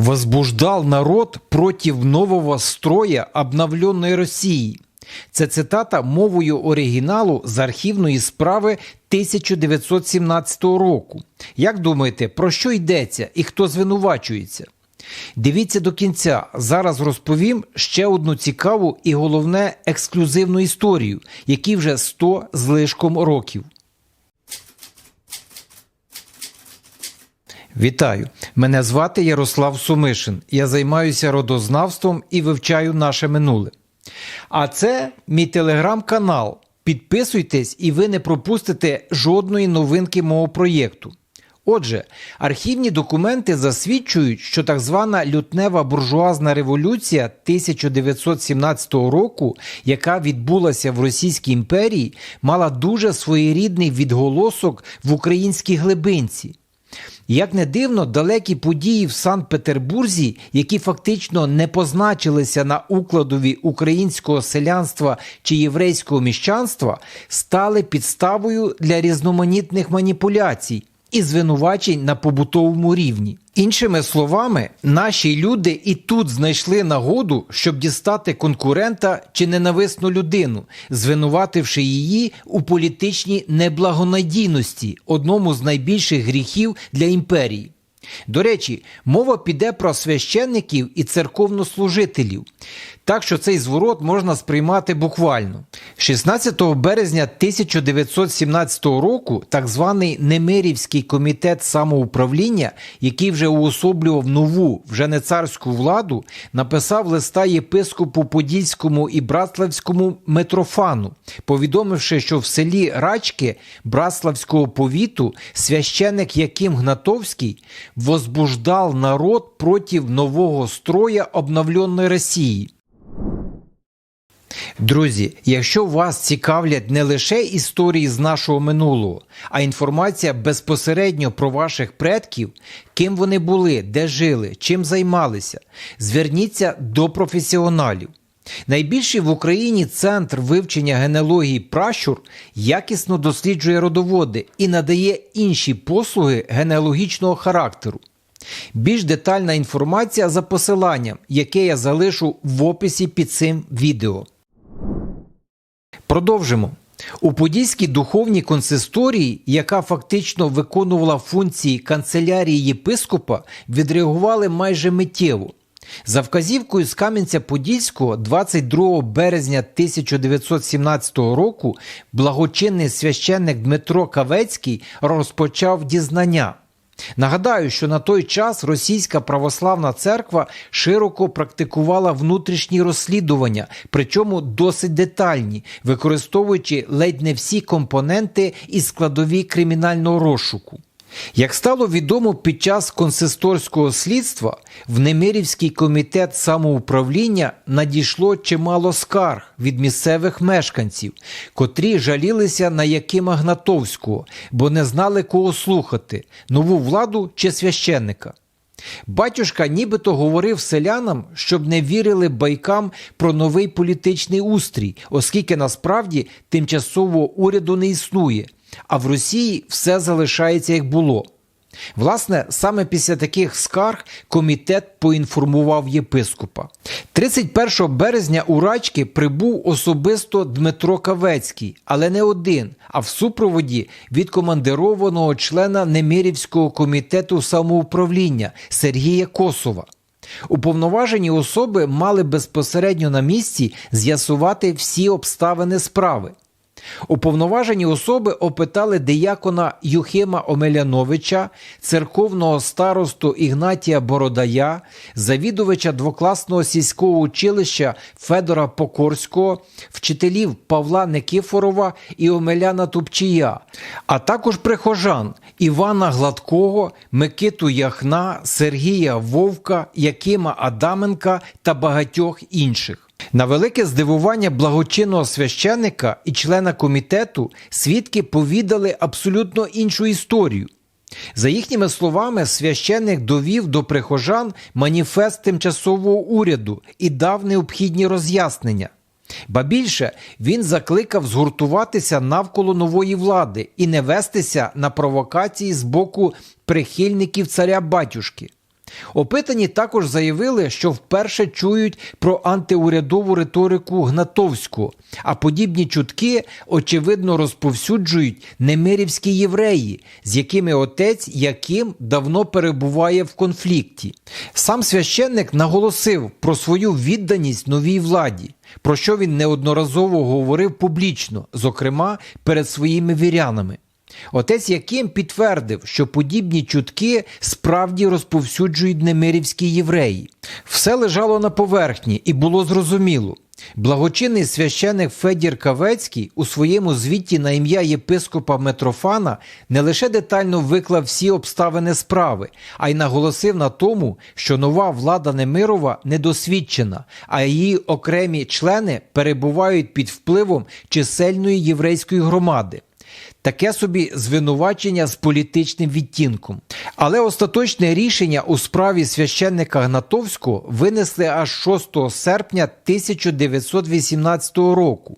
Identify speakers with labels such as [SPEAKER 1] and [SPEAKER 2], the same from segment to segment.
[SPEAKER 1] возбуждал народ против нового строя обновленной Росії. Це цитата мовою оригіналу з архівної справи 1917 року. Як думаєте, про що йдеться і хто звинувачується? Дивіться до кінця. Зараз розповім ще одну цікаву і головне ексклюзивну історію, якій вже 100 з лишком років. Вітаю! Мене звати Ярослав Сумишин. Я займаюся родознавством і вивчаю наше минуле. А це мій телеграм-канал. Підписуйтесь, і ви не пропустите жодної новинки мого проєкту. Отже, архівні документи засвідчують, що так звана лютнева буржуазна революція 1917 року, яка відбулася в Російській імперії, мала дуже своєрідний відголосок в українській глибинці. Як не дивно, далекі події в Санкт-Петербурзі, які фактично не позначилися на укладові українського селянства чи єврейського міщанства, стали підставою для різноманітних маніпуляцій і звинувачень на побутовому рівні. Іншими словами, наші люди і тут знайшли нагоду, щоб дістати конкурента чи ненависну людину, звинувативши її у політичній неблагонадійності, одному з найбільших гріхів для імперії. До речі, мова піде про священників і церковнослужителів, так що цей зворот можна сприймати буквально. 16 березня 1917 року так званий Немирівський комітет самоуправління, який вже уособлював нову, вже не царську владу, написав листа єпископу Подільському і Братславському Митрофану, повідомивши, що в селі Рачки Братславського повіту священник Яким Гнатовський возбуждав народ проти нового строя обновленої Росії. Друзі, якщо вас цікавлять не лише історії з нашого минулого, а інформація безпосередньо про ваших предків, ким вони були, де жили, чим займалися, зверніться до професіоналів. Найбільший в Україні центр вивчення генеалогії пращур якісно досліджує родоводи і надає інші послуги генеалогічного характеру. Більш детальна інформація за посиланням, яке я залишу в описі під цим відео. Продовжимо. У Подільській духовній консисторії, яка фактично виконувала функції канцелярії єпископа, відреагували майже миттєво. За вказівкою з Кам'янця-Подільського 22 березня 1917 року благочинний священник Дмитро Кавецький розпочав дізнання. Нагадаю, що на той час Російська православна церква широко практикувала внутрішні розслідування, причому досить детальні, використовуючи ледь не всі компоненти і складові кримінального розшуку. Як стало відомо під час консисторського слідства, в Немирівський комітет самоуправління надійшло чимало скарг від місцевих мешканців, котрі жалілися на Якима Гнатовського, бо не знали кого слухати нову владу чи священника. Батюшка нібито говорив селянам, щоб не вірили байкам про новий політичний устрій, оскільки насправді тимчасового уряду не існує, а в Росії все залишається як було. Власне, саме після таких скарг комітет поінформував єпископа. 31 березня у Рачки прибув особисто Дмитро Кавецький, але не один, а в супроводі відкомандированого члена Немирівського комітету самоуправління Сергія Косова. Уповноважені особи мали безпосередньо на місці з'ясувати всі обставини справи. Уповноважені особи опитали диякона Юхима Омеляновича, церковного старосту Ігнатія Бородая, завідувача двокласного сільського училища Федора Покорського, вчителів Павла Никифорова і Омеляна Тупчія, а також прихожан Івана Гладкого, Микиту Яхна, Сергія Вовка, Якима Адаменка та багатьох інших. На велике здивування благочинного священника і члена комітету свідки повідали абсолютно іншу історію. За їхніми словами, священник довів до прихожан маніфест тимчасового уряду і дав необхідні роз'яснення. Ба більше він закликав згуртуватися навколо нової влади і не вестися на провокації з боку прихильників царя батюшки. Опитані також заявили, що вперше чують про антиурядову риторику Гнатовського, а подібні чутки очевидно розповсюджують немирівські євреї, з якими отець Яким давно перебуває в конфлікті. Сам священник наголосив про свою відданість новій владі, про що він неодноразово говорив публічно, зокрема перед своїми вірянами. Отець Яким підтвердив, що подібні чутки справді розповсюджують немирівські євреї. Все лежало на поверхні і було зрозуміло. Благочинний священик Федір Кавецький у своєму звіті на ім'я єпископа Митрофана не лише детально виклав всі обставини справи, а й наголосив на тому, що нова влада Немирова недосвідчена, а її окремі члени перебувають під впливом чисельної єврейської громади. Таке собі звинувачення з політичним відтінком. Але остаточне рішення у справі священника Гнатовського винесли аж 6 серпня 1918 року.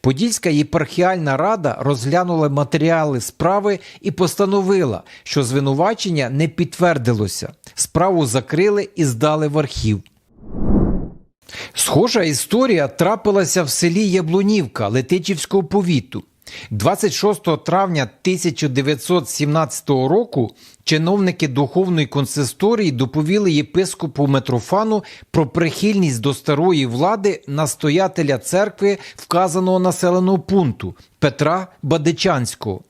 [SPEAKER 1] Подільська єпархіальна рада розглянула матеріали справи і постановила, що звинувачення не підтвердилося. Справу закрили і здали в архів. Схожа історія трапилася в селі Яблунівка Летичівського повіту. 26 травня 1917 року чиновники духовної консисторії доповіли єпископу Митрофану про прихильність до старої влади настоятеля церкви вказаного населеного пункту Петра Бадичанського.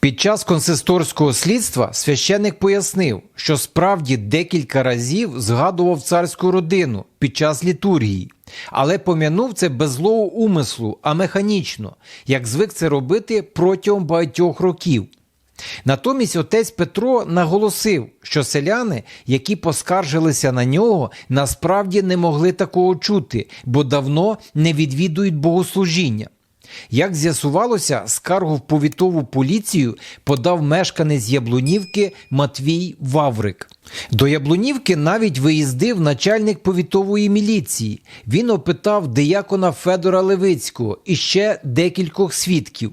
[SPEAKER 1] Під час консисторського слідства священник пояснив, що справді декілька разів згадував царську родину під час літургії, але пом'янув це без злого умислу, а механічно, як звик це робити протягом багатьох років. Натомість отець Петро наголосив, що селяни, які поскаржилися на нього, насправді не могли такого чути, бо давно не відвідують богослужіння. Як з'ясувалося, скаргу в повітову поліцію подав мешканець Яблунівки Матвій Ваврик. До Яблунівки навіть виїздив начальник повітової міліції. Він опитав диякона Федора Левицького і ще декількох свідків.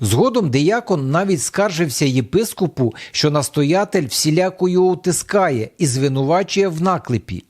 [SPEAKER 1] Згодом диякон навіть скаржився єпископу, що настоятель всіляко його утискає і звинувачує в наклепі.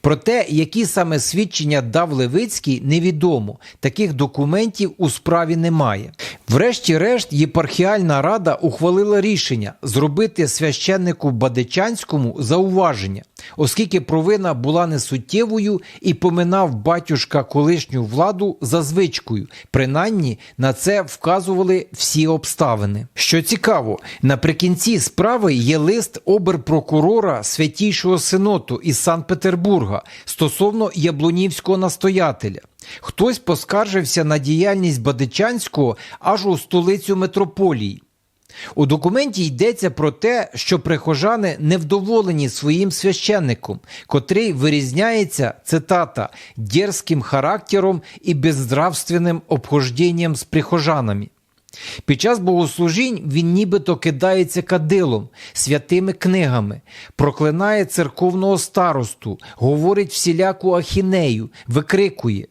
[SPEAKER 1] Про те, які саме свідчення дав Левицький, невідомо. Таких документів у справі немає. Врешті-решт, єпархіальна рада ухвалила рішення зробити священнику Бадичанському зауваження, оскільки провина була несуттєвою і поминав батюшка колишню владу за звичкою. Принаймні на це вказували всі обставини. Що цікаво, наприкінці справи є лист оберпрокурора Святійшого Синоту із Санкт-Петербурга стосовно Яблунівського настоятеля. Хтось поскаржився на діяльність Бадичанського аж у столицю митрополії. У документі йдеться про те, що прихожани невдоволені своїм священником, котрий вирізняється, цитата, дерзким характером і безнравственним обхожденням з прихожанами. Під час богослужінь він нібито кидається кадилом, святими книгами, проклинає церковного старосту, говорить всіляку ахінею, викрикує.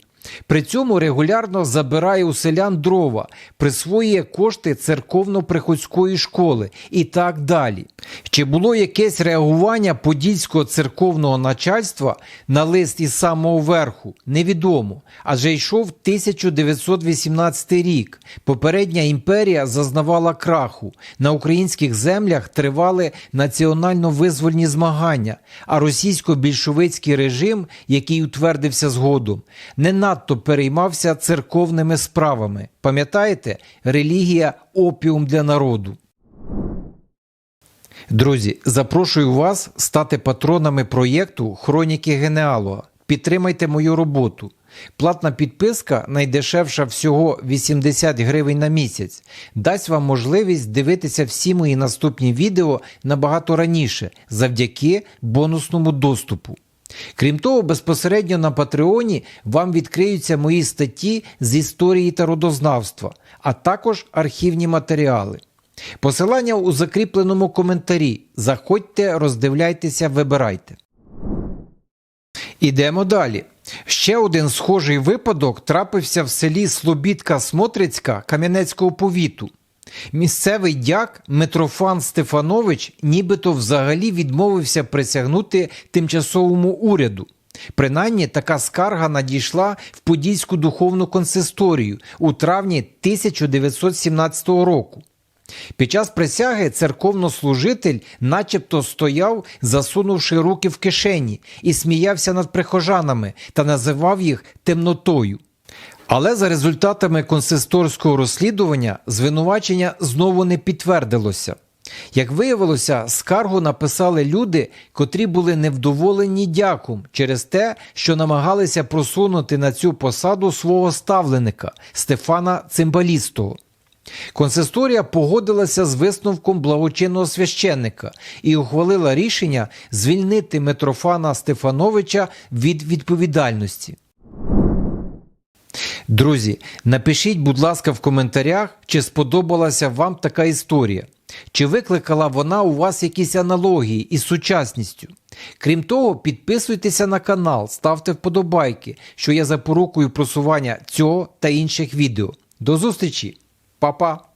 [SPEAKER 1] При цьому регулярно забирає у селян дрова, присвоює кошти церковно-приходської школи і так далі. Чи було якесь реагування подільського церковного начальства на лист із самого верху, невідомо, адже йшов 1918 рік. Попередня імперія зазнавала краху. На українських землях тривали національно-визвольні змагання, а російсько-більшовицький режим, який утвердився згодом, не надто переймався церковними справами. Пам'ятаєте, релігія опіум для народу. Друзі, запрошую вас стати патронами проєкту Хроніки Генеалога. Підтримайте мою роботу. Платна підписка, найдешевша всього 80 гривень на місяць, дасть вам можливість дивитися всі мої наступні відео набагато раніше завдяки бонусному доступу. Крім того, безпосередньо на Патреоні вам відкриються мої статті з історії та родознавства, а також архівні матеріали. Посилання у закріпленому коментарі. Заходьте, роздивляйтеся, вибирайте. Ідемо далі. Ще один схожий випадок трапився в селі Слобідка Смотрицька Кам'янецького повіту. Місцевий дяк Митрофан Стефанович нібито взагалі відмовився присягнути тимчасовому уряду. Принаймні така скарга надійшла в Подільську духовну консисторію у травні 1917 року. Під час присяги церковнослужитель начебто стояв, засунувши руки в кишені, і сміявся над прихожанами та називав їх темнотою. Але за результатами консисторського розслідування звинувачення знову не підтвердилося. Як виявилося, скаргу написали люди, котрі були невдоволені дяком через те, що намагалися просунути на цю посаду свого ставленика Стефана Цимбалістого. Консисторія погодилася з висновком благочинного священника і ухвалила рішення звільнити Митрофана Стефановича від відповідальності. Друзі, напишіть, будь ласка, в коментарях, чи сподобалася вам така історія, чи викликала вона у вас якісь аналогії із сучасністю. Крім того, підписуйтеся на канал, ставте вподобайки, що я запорукою просування цього та інших відео. До зустрічі, Па-па!